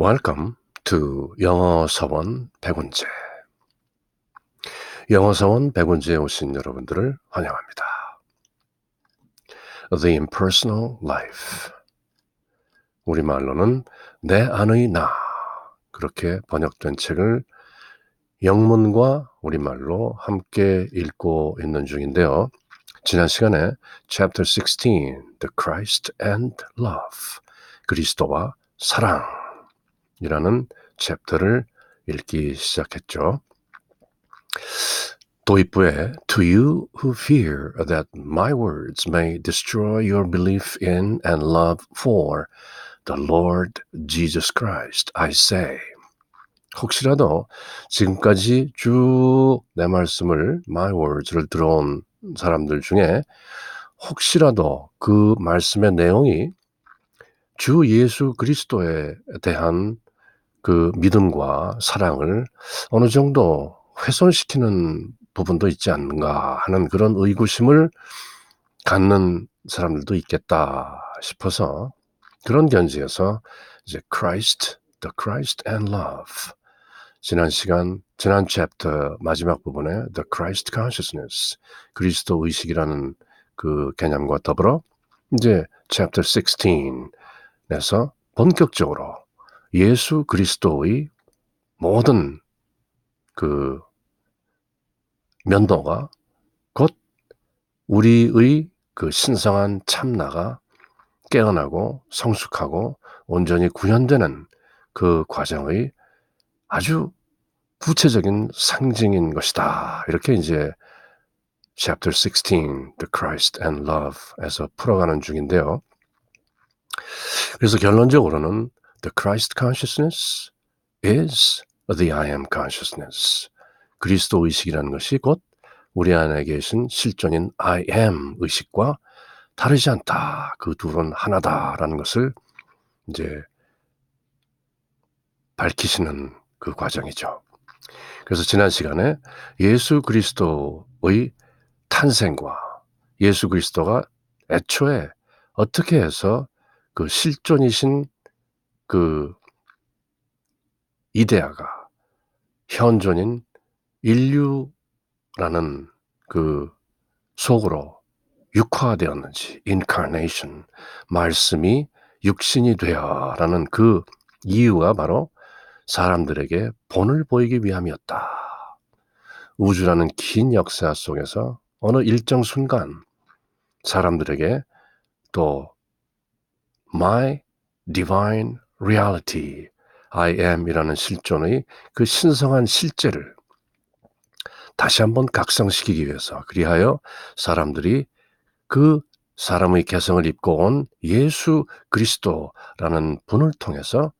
Welcome to 영어 서원 100원제. 영어 서원 100원제에 오신 여러분들을 환영합니다. The Impersonal Life. 우리말로는 내 안의 나. 그렇게 번역된 책을 영문과 우리말로 함께 읽고 있는 중인데요. 지난 시간에 Chapter 16, The Christ and Love. 그리스도와 사랑. 이라는 챕터를 읽기 시작했죠. 도입부에 To you who fear that my words may destroy your belief in and love for the Lord Jesus Christ, I say. 혹시라도 지금까지 쭉 내 말씀을, my words를 들어온 사람들 중에 혹시라도 그 말씀의 내용이 주 예수 그리스도에 대한 그 믿음과 사랑을 어느 정도 훼손시키는 부분도 있지 않는가 하는 그런 의구심을 갖는 사람들도 있겠다 싶어서 그런 견지에서 이제 Christ, the Christ and love. 지난 시간 지난 챕터 마지막 부분에 the Christ consciousness 그리스도 의식이라는 그 개념과 더불어 이제 챕터 16에서 본격적으로 예수 그리스도의 모든 그 면도가 곧 우리의 그 신성한 참나가 깨어나고 성숙하고 온전히 구현되는 그 과정의 아주 구체적인 상징인 것이다. 이렇게 이제 chapter 16, The Christ and Love에서 풀어가는 중인데요. 그래서 결론적으로는 The Christ consciousness is the I am consciousness. 그리스도 의식이라는 것이 곧 우리 안에 계신 실존인 I am 의식과 다르지 않다. 그 둘은 하나다라는 것을 이제 밝히시는 그 과정이죠. 그래서 지난 시간에 예수 그리스도의 탄생과 예수 그리스도가 애초에 어떻게 해서 그 실존이신 그 이데아가 현존인 인류라는 그 속으로 육화되었는지 incarnation 말씀이 육신이 되어라는 그 이유가 바로 사람들에게 본을 보이기 위함이었다. 우주라는 긴 역사 속에서 어느 일정 순간 사람들에게 또 my divine reality, I am이라는 실존의 그 신성한 실제를 다시 한번 각성시키기 위해서 그리하여 사람들이 그 사람의 개성을 입고 온 예수 그리스도라는 분을 통해서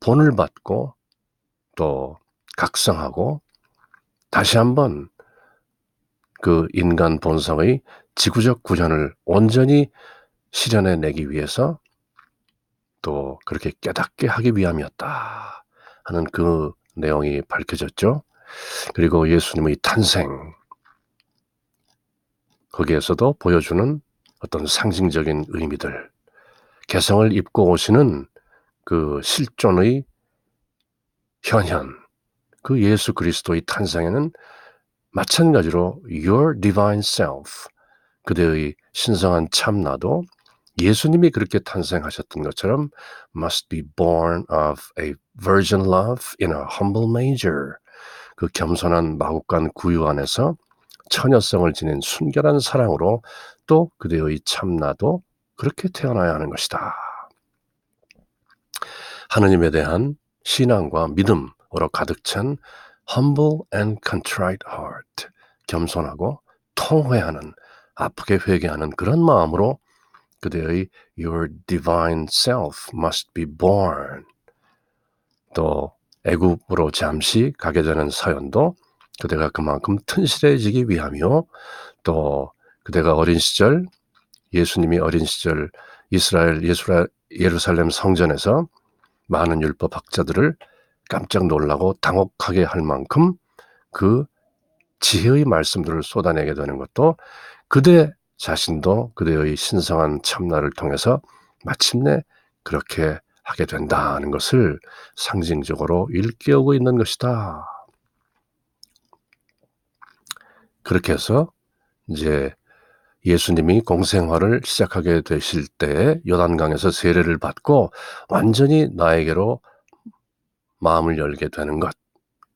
본을 받고 또 각성하고 다시 한번 그 인간 본성의 지구적 구현을 온전히 실현해 내기 위해서 또 그렇게 깨닫게 하기 위함이었다 하는 그 내용이 밝혀졌죠. 그리고 예수님의 탄생 거기에서도 보여주는 어떤 상징적인 의미들 개성을 입고 오시는 그 실존의 현현 그 예수 그리스도의 탄생에는 마찬가지로 your divine self 그대의 신성한 참나도 예수님이 그렇게 탄생하셨던 것처럼 must be born of a virgin love in a humble manger. 그 겸손한 마국간 구유 안에서 처녀성을 지닌 순결한 사랑으로 또 그대의 참나도 그렇게 태어나야 하는 것이다. 하느님에 대한 신앙과 믿음으로 가득 찬 humble and contrite heart. 겸손하고 통회하는 아프게 회개하는 그런 마음으로 그대의 your divine self must be born. 또 애굽으로 잠시 가게 되는 사연도 그대가 그만큼 튼실해지기 위함이요. 또 그대가 어린 시절 예수님이 어린 시절 이스라엘 예수라, 예루살렘 성전에서 많은 율법 학자들을 깜짝 놀라고 당혹하게 할 만큼 그 지혜의 말씀들을 쏟아내게 되는 것도 그대 자신도 그대의 신성한 참나를 통해서 마침내 그렇게 하게 된다는 것을 상징적으로 일깨우고 있는 것이다. 그렇게 해서 이제 예수님이 공생활을 시작하게 되실 때 요단강에서 세례를 받고 완전히 나에게로 마음을 열게 되는 것,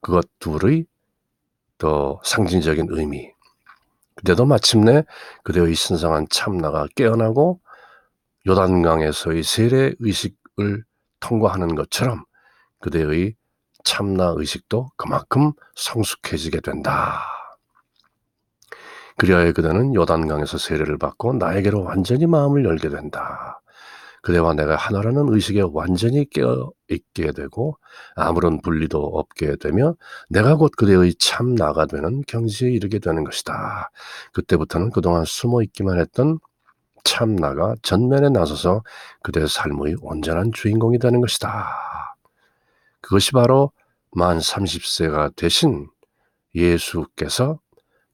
그것 둘의 더 상징적인 의미. 그때도 마침내 그대의 신성한 참나가 깨어나고 요단강에서의 세례 의식을 통과하는 것처럼 그대의 참나 의식도 그만큼 성숙해지게 된다. 그리하여 그대는 요단강에서 세례를 받고 나에게로 완전히 마음을 열게 된다. 그대와 내가 하나라는 의식에 완전히 깨어 있게 되고 아무런 분리도 없게 되며 내가 곧 그대의 참 나가 되는 경지에 이르게 되는 것이다. 그때부터는 그동안 숨어 있기만 했던 참 나가 전면에 나서서 그대의 삶의 온전한 주인공이 되는 것이다. 그것이 바로 만 30세가 되신 예수께서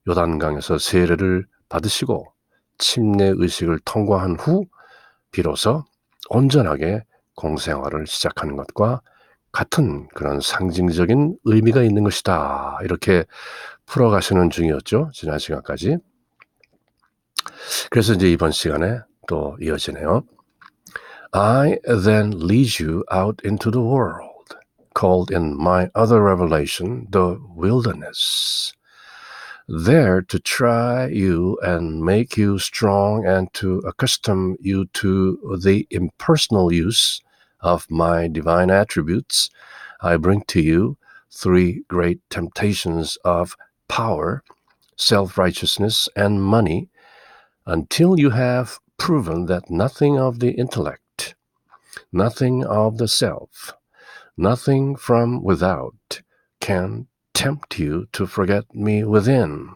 요단강에서 세례를 받으시고 침례 의식을 통과한 후 비로소 온전하게 공생활을 시작하는 것과 같은 그런 상징적인 의미가 있는 것이다. 이렇게 풀어가시는 중이었죠. 지난 시간까지. 그래서 이제 이번 시간에 또 이어지네요. I then lead you out into the world, called in my other revelation the wilderness. There to try you and make you strong and to accustom you to the impersonal use of my divine attributes, I bring to you three great temptations of power, self righteousness, and money, until you have proven that nothing of the intellect, nothing of the self, nothing from without can tempt you to forget me within,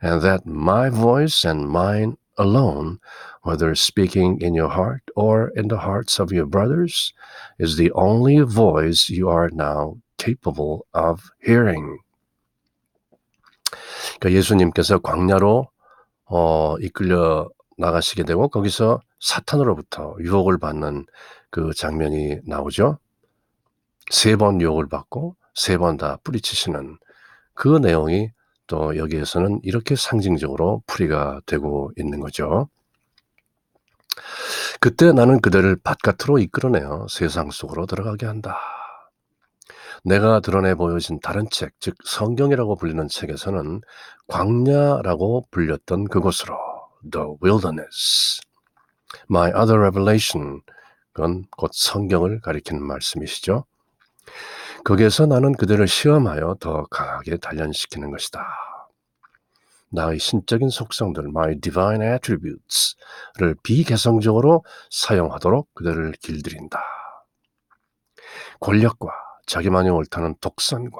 and that my voice and mine alone, whether speaking in your heart or in the hearts of your brothers, is the only voice you are now capable of hearing. 그러니까 예수님께서 광야로 어, 이끌려 나가시게 되고 거기서 사탄으로부터 유혹을 받는 그 장면이 나오죠. 세 번 유혹을 받고 세 번 다 뿌리치시는 그 내용이 또 여기에서는 이렇게 상징적으로 풀이가 되고 있는 거죠. 그때 나는 그대를 바깥으로 이끌어내어 세상 속으로 들어가게 한다. 내가 드러내 보여진 다른 책, 즉 성경이라고 불리는 책에서는 광야라고 불렸던 그곳으로 the wilderness. My other revelation. 그건 곧 성경을 가리키는 말씀이시죠. 거기에서 나는 그들을 시험하여 더 강하게 단련시키는 것이다. 나의 신적인 속성들, my divine attributes를 비개성적으로 사용하도록 그들을 길들인다. 권력과 자기만이 옳다는 독선과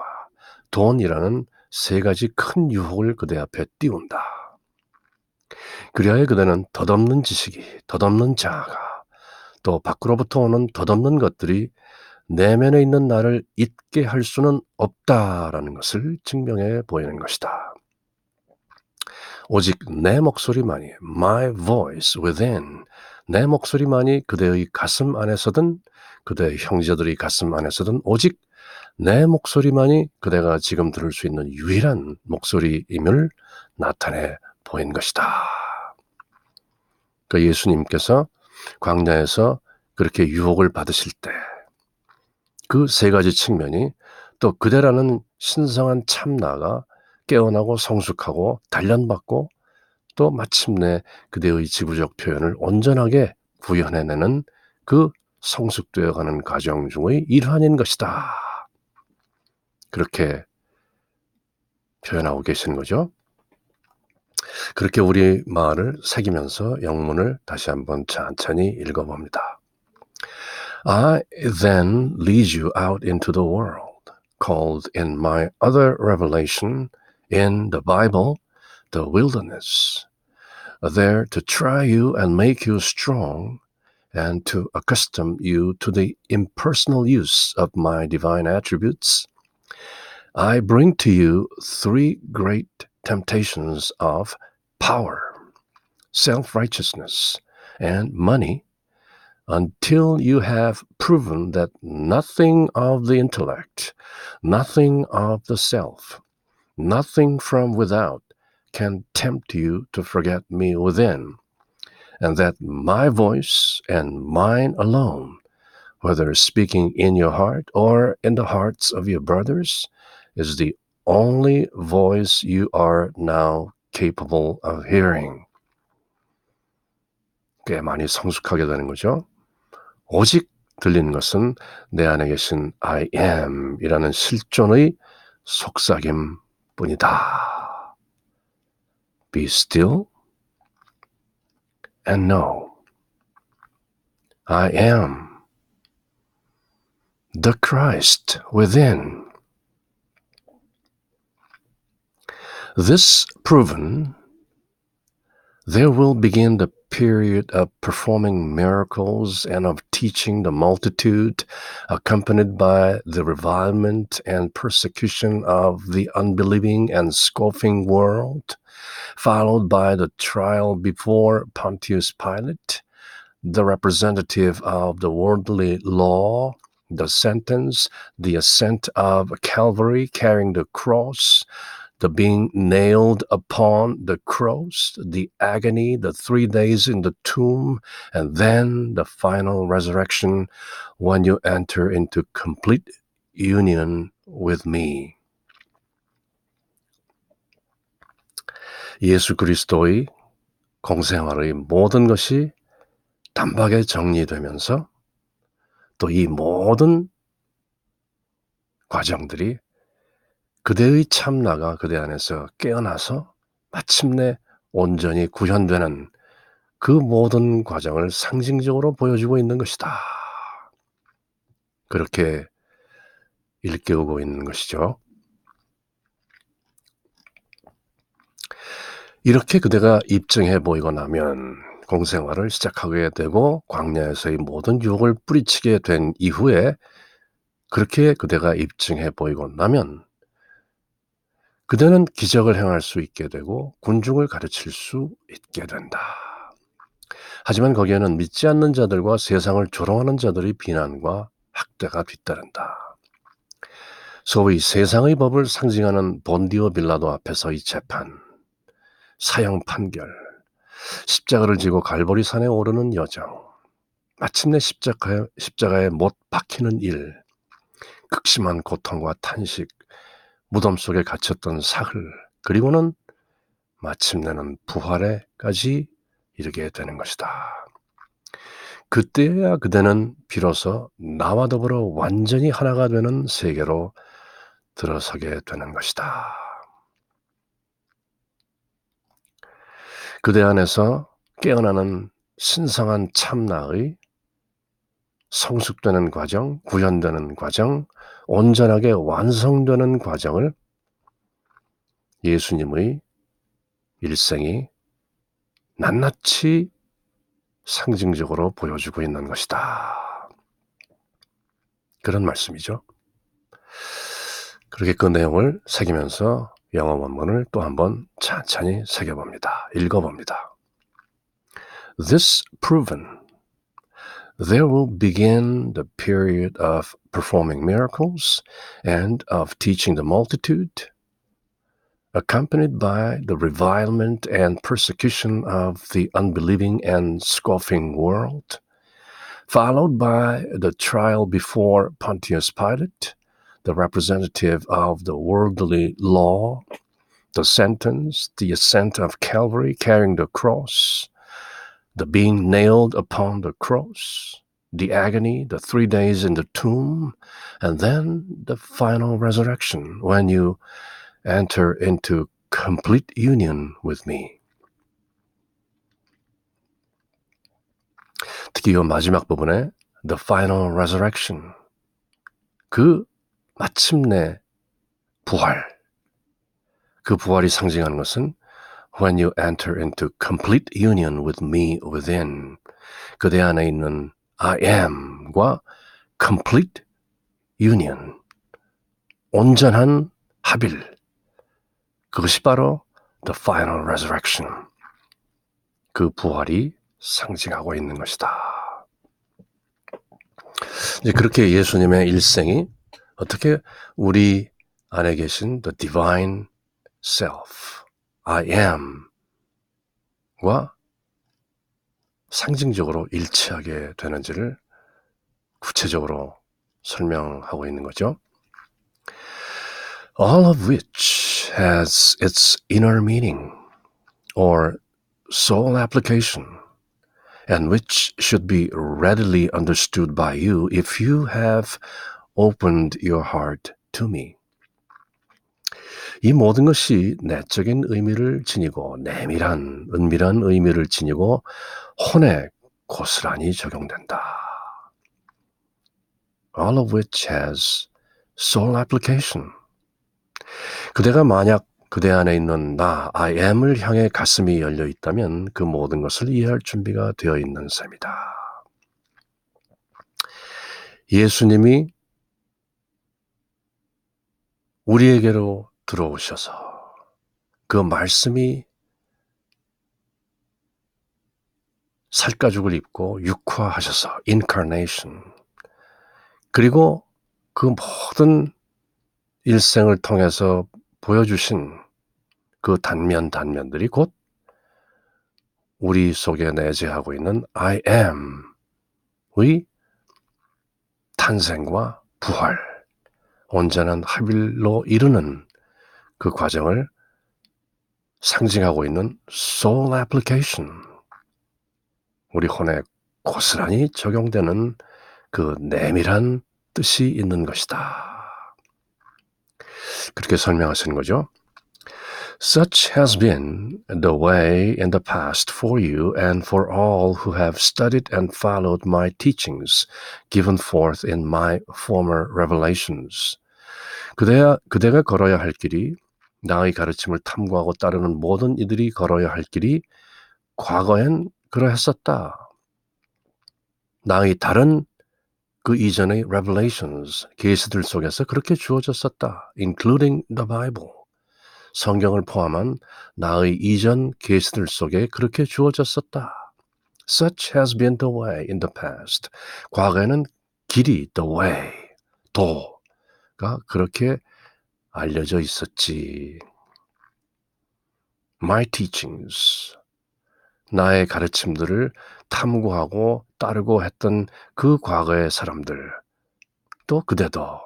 돈이라는 세 가지 큰 유혹을 그대 앞에 띄운다. 그리하여 그대는 덧없는 지식이, 덧없는 자아가, 또 밖으로부터 오는 덧없는 것들이 내면에 있는 나를 잊게 할 수는 없다라는 것을 증명해 보이는 것이다. 오직 내 목소리만이 my voice within 내 목소리만이 그대의 가슴 안에서든 그대의 형제들의 가슴 안에서든 오직 내 목소리만이 그대가 지금 들을 수 있는 유일한 목소리임을 나타내 보인 것이다. 그 예수님께서 광야에서 그렇게 유혹을 받으실 때 그 세 가지 측면이 또 그대라는 신성한 참나가 깨어나고 성숙하고 단련받고 또 마침내 그대의 지구적 표현을 온전하게 구현해내는 그 성숙되어 가는 과정 중의 일환인 것이다. 그렇게 표현하고 계시는 거죠. 그렇게 우리 말을 새기면서 영문을 다시 한번 천천히 읽어봅니다. I then lead you out into the world, called in my other revelation in the Bible the wilderness, there to try you and make you strong, and to accustom you to the impersonal use of my divine attributes. I bring to you three great temptations of power, self righteousness, and money until you have proven that nothing of the intellect, nothing of the self, nothing from without can tempt you to forget me within, and that my voice and mine alone, whether speaking in your heart or in the hearts of your brothers, is the only voice you are now capable of hearing. 꽤 많이 성숙하게 되는 거죠. 오직 들리는 것은 내 안에 계신 I am 이라는 실존의 속삭임 뿐이다. Be still and know I am the Christ within. This proven, there will begin the period of performing miracles and of teaching the multitude, accompanied by the revilement and persecution of the unbelieving and scoffing world, followed by the trial before Pontius Pilate, the representative of the worldly law, the sentence, the ascent of Calvary carrying the cross, the being nailed upon the cross, the agony, the three days in the tomb, and then the final resurrection when you enter into complete union with me. 예수 그리스도의 공생활의 모든 것이 단박에 정리되면서 또 이 모든 과정들이 그대의 참나가 그대 안에서 깨어나서 마침내 온전히 구현되는 그 모든 과정을 상징적으로 보여주고 있는 것이다. 그렇게 일깨우고 있는 것이죠. 이렇게 그대가 입증해 보이고 나면 공생활을 시작하게 되고 광야에서의 모든 유혹을 뿌리치게 된 이후에 그렇게 그대가 입증해 보이고 나면 그대는 기적을 행할 수 있게 되고 군중을 가르칠 수 있게 된다. 하지만 거기에는 믿지 않는 자들과 세상을 조롱하는 자들의 비난과 학대가 뒤따른다. 소위 세상의 법을 상징하는 본디오 빌라도 앞에서의 재판, 사형 판결, 십자가를 지고 갈보리 산에 오르는 여정, 마침내 십자가에, 십자가에 못 박히는 일, 극심한 고통과 탄식, 무덤 속에 갇혔던 사흘, 그리고는 마침내는 부활에까지 이르게 되는 것이다. 그때야 그대는 비로소 나와 더불어 완전히 하나가 되는 세계로 들어서게 되는 것이다. 그대 안에서 깨어나는 신성한 참나의 성숙되는 과정, 구현되는 과정, 온전하게 완성되는 과정을 예수님의 일생이 낱낱이 상징적으로 보여주고 있는 것이다. 그런 말씀이죠. 그렇게 그 내용을 새기면서 영어 원문을 또 한번 찬찬히 새겨봅니다. 읽어봅니다. This proven there will begin the period of performing miracles and of teaching the multitude, accompanied by the revilement and persecution of the unbelieving and scoffing world, followed by the trial before Pontius Pilate, the representative of the worldly law, the sentence, the ascent of Calvary carrying the cross, the being nailed upon the cross, the agony, the three days in the tomb, and then the final resurrection when you enter into complete union with me. 특히 이 마지막 부분에 the final resurrection 그 마침내 부활 그 부활이 상징하는 것은 when you enter into complete union with me within 그대 안에 있는 I am과 complete union 온전한 합일 그것이 바로 the final resurrection 그 부활이 상징하고 있는 것이다. 이제 그렇게 예수님의 일생이 어떻게 우리 안에 계신 the divine self, I am과 상징적으로 일치하게 되는지를 구체적으로 설명하고 있는 거죠. All of which has its inner meaning or soul application and which should be readily understood by you if you have opened your heart to me. 이 모든 것이 내적인 의미를 지니고 내밀한 은밀한 의미를 지니고 혼에 고스란히 적용된다. All of which has soul application. 그대가 만약 그대 안에 있는 나, I am을 향해 가슴이 열려 있다면 그 모든 것을 이해할 준비가 되어 있는 셈이다. 예수님이 우리에게로 들어오셔서 그 말씀이 살가죽을 입고 육화하셔서 incarnation 그리고 그 모든 일생을 통해서 보여주신 그 단면 단면들이 곧 우리 속에 내재하고 있는 I am의 탄생과 부활, 온전한 합일로 이루는 그 과정을 상징하고 있는 soul application. 우리 혼에 고스란히 적용되는 그 내밀한 뜻이 있는 것이다. 그렇게 설명하시는 거죠. Such has been the way in the past for you and for all who have studied and followed my teachings given forth in my former revelations. 그대야, 그대가 걸어야 할 길이 나의 가르침을 탐구하고 따르는 모든 이들이 걸어야 할 길이 과거엔 그러했었다. 나의 다른 그 이전의 revelations, 계시들 속에서 그렇게 주어졌었다. including the Bible. 성경을 포함한 나의 이전 계시들 속에 그렇게 주어졌었다. Such has been the way in the past. 과거에는 길이 the way, 도가 그렇게 알려져 있었지. My teachings. 나의 가르침들을 탐구하고 따르고 했던 그 과거의 사람들, 또 그대도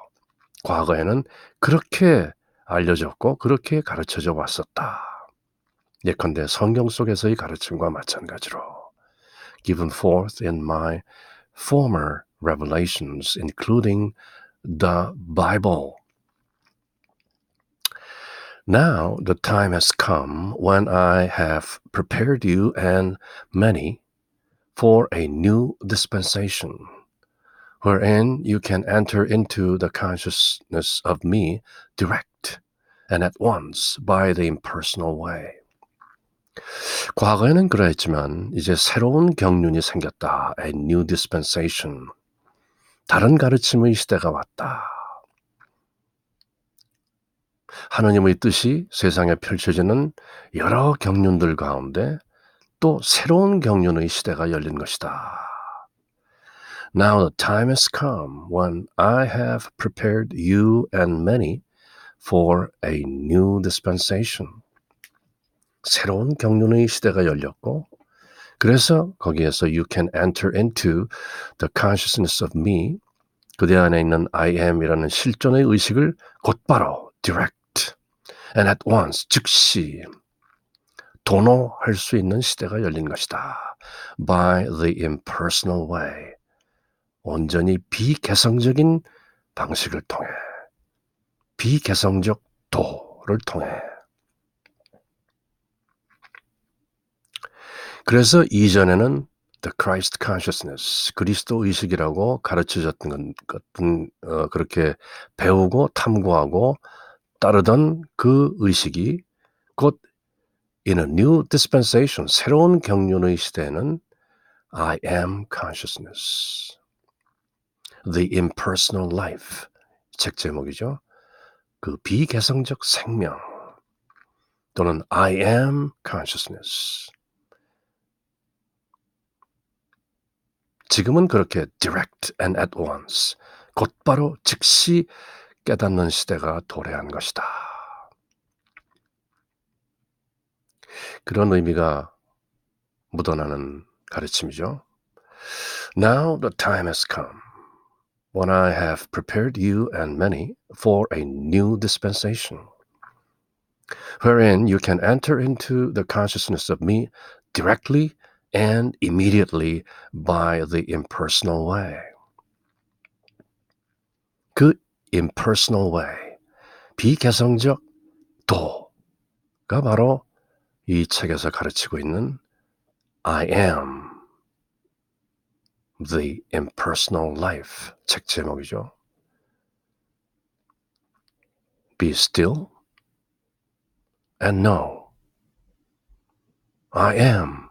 과거에는 그렇게 알려졌고 그렇게 가르쳐져 왔었다. 예컨대 성경 속에서의 가르침과 마찬가지로 given forth in my former revelations, including the Bible. Now the time has come when I have prepared you and many for a new dispensation, wherein you can enter into the consciousness of me direct and at once by the impersonal way. 과거에는 그러했지만 이제 새로운 경륜이 생겼다. A new dispensation. 다른 가르침의 시대가 왔다. 하느님의 뜻이 세상에 펼쳐지는 여러 경륜들 가운데 또 새로운 경륜의 시대가 열린 것이다. Now the time has come when I have prepared you and many for a new dispensation. 새로운 경륜의 시대가 열렸고, 그래서 거기에서 you can enter into the consciousness of me, 그대 안에 있는 I am이라는 실존의 의식을 곧바로 direct and at once 즉시 도노할 수 있는 시대가 열린 것이다. By the impersonal way. 온전히 비개성적인 방식을 통해 비개성적 도를 통해 그래서 이전에는 the Christ consciousness 그리스도 의식이라고 가르쳐졌던 것은 어, 그렇게 배우고 탐구하고 따르던 그 의식이 곧 in a new dispensation 새로운 경륜의 시대에는 I am consciousness the impersonal life 책 제목이죠. 그 비개성적 생명 또는 I am consciousness 지금은 그렇게 direct and at once 곧바로 즉시 깨닫는 시대가 도래한 것이다. 그런 의미가 묻어나는 가르침이죠. Now the time has come when I have prepared you and many for a new dispensation, wherein you can enter into the consciousness of me directly and immediately by the impersonal way. 그 impersonal way, 비개성적 도가 바로 이 책에서 가르치고 있는 I am the impersonal life 책 제목이죠. Be still and know I am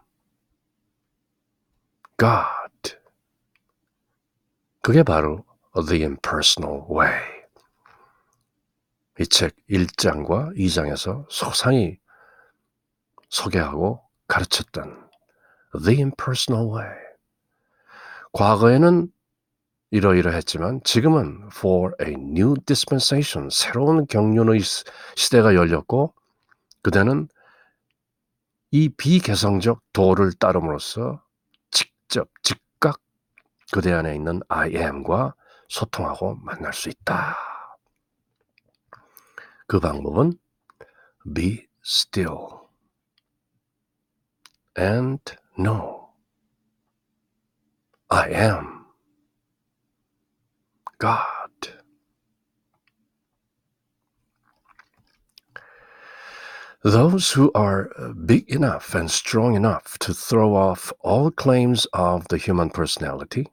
God. 그게 바로 the impersonal way. 이 책 1장과 2장에서 소상히 소개하고 가르쳤던 the impersonal way. 과거에는 이러이러했지만 지금은 for a new dispensation 새로운 경륜의 시대가 열렸고 그대는 이 비개성적 도를 따름으로써 직접 즉각 그대 안에 있는 I am과 소통하고 만날 수 있다. 그 방법은 be still and know I am God. Those who are big enough and strong enough to throw off all claims of the human personality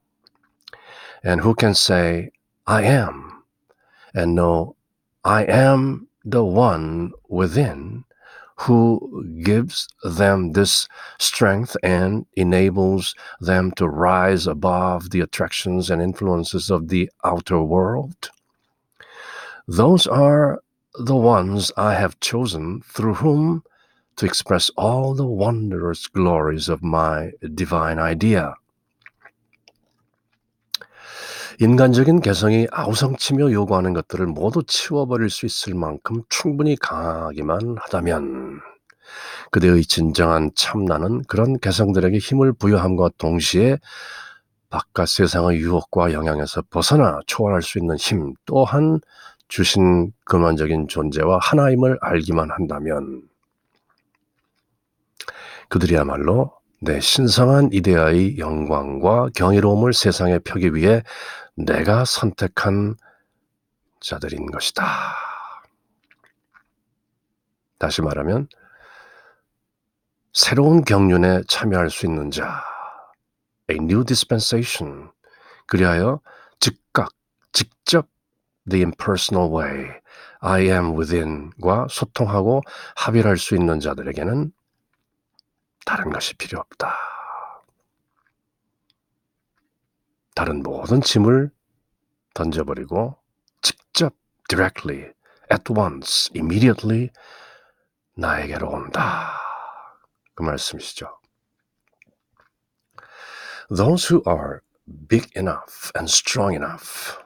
and who can say, I am, and know I am the one within who gives them this strength and enables them to rise above the attractions and influences of the outer world. Those are the ones I have chosen through whom to express all the wondrous glories of my divine idea. 인간적인 개성이 아우성치며 요구하는 것들을 모두 치워버릴 수 있을 만큼 충분히 강하기만 하다면 그대의 진정한 참나는 그런 개성들에게 힘을 부여함과 동시에 바깥 세상의 유혹과 영향에서 벗어나 초월할 수 있는 힘 또한 주신 근원적인 존재와 하나임을 알기만 한다면 그들이야말로 내 신성한 이데아의 영광과 경이로움을 세상에 펴기 위해 내가 선택한 자들인 것이다. 다시 말하면 새로운 경륜에 참여할 수 있는 자, a new dispensation. 그리하여 즉각, 직접 the impersonal way, I am within과 소통하고 합일할 수 있는 자들에게는 다른 것이 필요 없다. 다른 모든 짐을 던져버리고 직접 directly, at once, immediately 나에게로 온다. 그 말씀이시죠. Those who are big enough and strong enough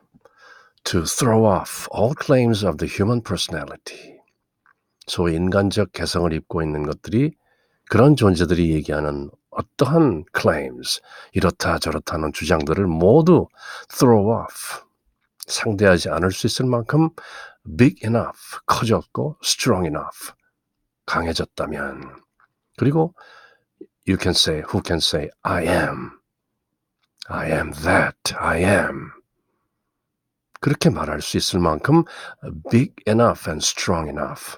to throw off all claims of the human personality. 소위 인간적 개성을 입고 있는 것들이 그런 존재들이 얘기하는 어떠한 claims, 이렇다 저렇다 하는 주장들을 모두 throw off, 상대하지 않을 수 있을 만큼 big enough, 커졌고 strong enough, 강해졌다면 그리고 you can say, who can say, I am, I am that, I am 그렇게 말할 수 있을 만큼 big enough and strong enough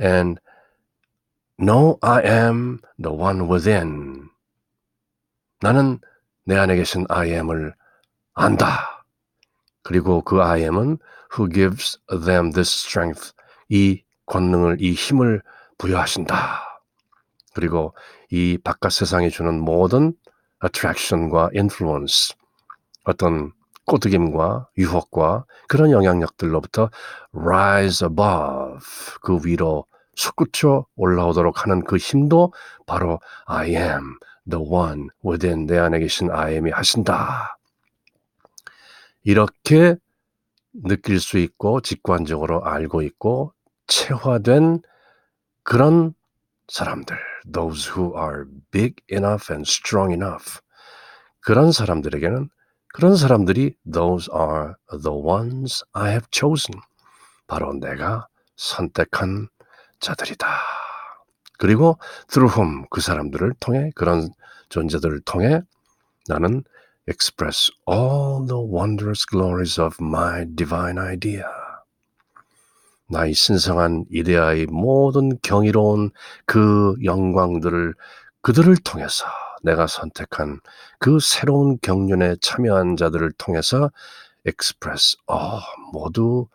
and No, I am the one within. 나는 내 안에 계신 I am을 안다. 그리고 그 I am은 who gives them this strength. 이 권능을, 이 힘을 부여하신다. 그리고 이 바깥 세상이 주는 모든 attraction과 influence, 어떤 꼬드김과 유혹과 그런 영향력들로부터 rise above, 그 위로 솟구쳐 올라오도록 하는 그 힘도 바로 I am the one within 내 안에 계신 I am이 하신다. 이렇게 느낄 수 있고 직관적으로 알고 있고 체화된 그런 사람들, those who are big enough and strong enough. 그런 사람들에게는 그런 사람들이 those are the ones I have chosen. 바로 내가 선택한 자들이다. 그리고 through whom 그 사람들을 통해 그런 존재들을 통해 나는 express all the wondrous glories of my divine idea. 나의 신성한 이데아의 모든 경이로운 그 영광들을 그들을 통해서 내가 선택한 그 새로운 경륜에 참여한 자들을 통해서 express 어, 모두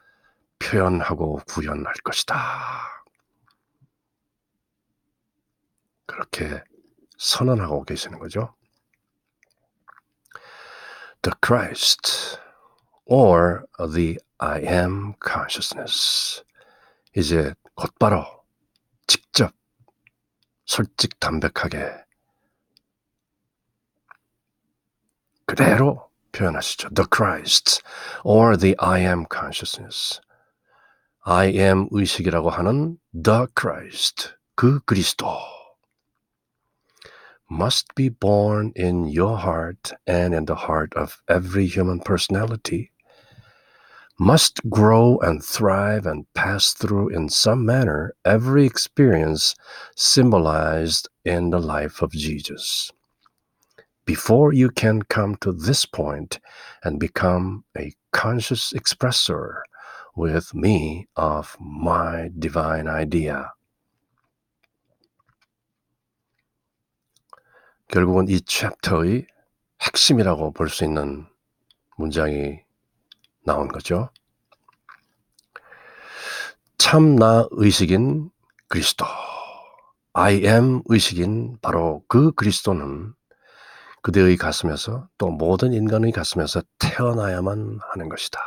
표현하고 구현할 것이다. 그렇게 선언하고 계시는 거죠. The Christ or the I am consciousness. 이제 곧바로 직접 솔직 담백하게 그대로 표현하시죠. The Christ or the I am consciousness. I am 의식이라고 하는 the Christ, 그 그리스도 must be born in your heart and in the heart of every human personality, must grow and thrive and pass through in some manner every experience symbolized in the life of Jesus. Before you can come to this point and become a conscious expressor with me of my divine idea. 결국은 이 챕터의 핵심이라고 볼 수 있는 문장이 나온 거죠. 참나 의식인 그리스도. I am 의식인 바로 그 그리스도는 그대의 가슴에서 또 모든 인간의 가슴에서 태어나야만 하는 것이다.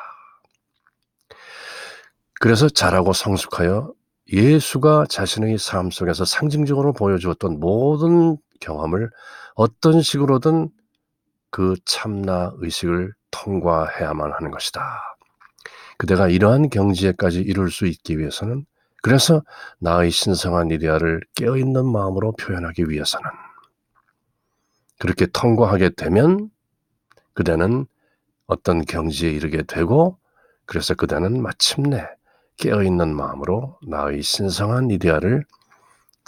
그래서 자라고 성숙하여 예수가 자신의 삶 속에서 상징적으로 보여주었던 모든 경험을 어떤 식으로든 그 참나 의식을 통과해야만 하는 것이다. 그대가 이러한 경지에까지 이룰 수 있기 위해서는 그래서 나의 신성한 이데아를 깨어있는 마음으로 표현하기 위해서는 그렇게 통과하게 되면 그대는 어떤 경지에 이르게 되고 그래서 그대는 마침내 깨어있는 마음으로 나의 신성한 이데아를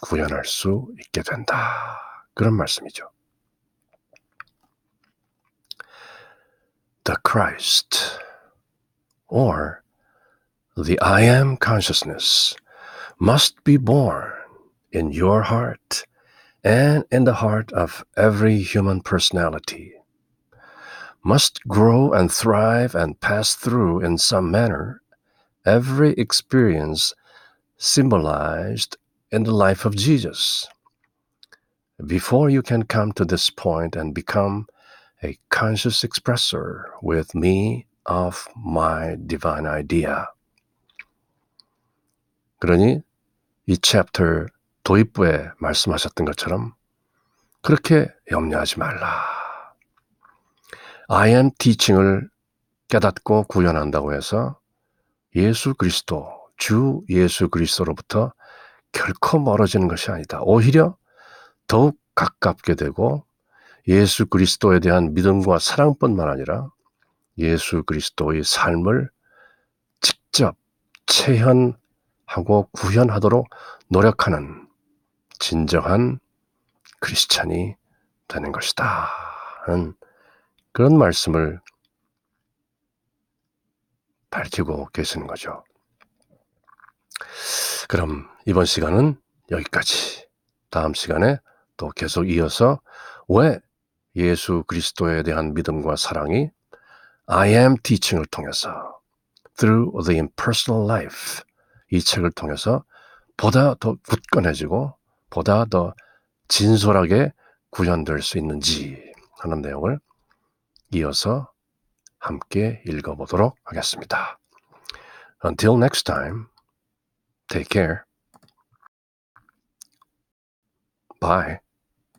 구현할 수 있게 된다. 그런 말씀이죠. The Christ or the I am consciousness must be born in your heart and in the heart of every human personality, must grow and thrive and pass through in some manner every experience symbolized in the life of Jesus. Before you can come to this point and become a conscious expressor with me of my divine idea. 그러니 이 챕터 도입부에 말씀하셨던 것처럼 그렇게 염려하지 말라. I am teaching을 깨닫고 구현한다고 해서 예수 그리스도, 주 예수 그리스도로부터 결코 멀어지는 것이 아니다. 오히려 더욱 가깝게 되고 예수 그리스도에 대한 믿음과 사랑뿐만 아니라 예수 그리스도의 삶을 직접 체현하고 구현하도록 노력하는 진정한 크리스찬이 되는 것이다. 하는 그런 말씀을 밝히고 계시는 거죠. 그럼 이번 시간은 여기까지. 다음 시간에 또 계속 이어서 왜 예수 그리스도에 대한 믿음과 사랑이 I am teaching을 통해서 through the impersonal life 이 책을 통해서 보다 더 굳건해지고 보다 더 진솔하게 구현될 수 있는지 하는 내용을 이어서 함께 읽어보도록 하겠습니다. Until next time, take care. Bye.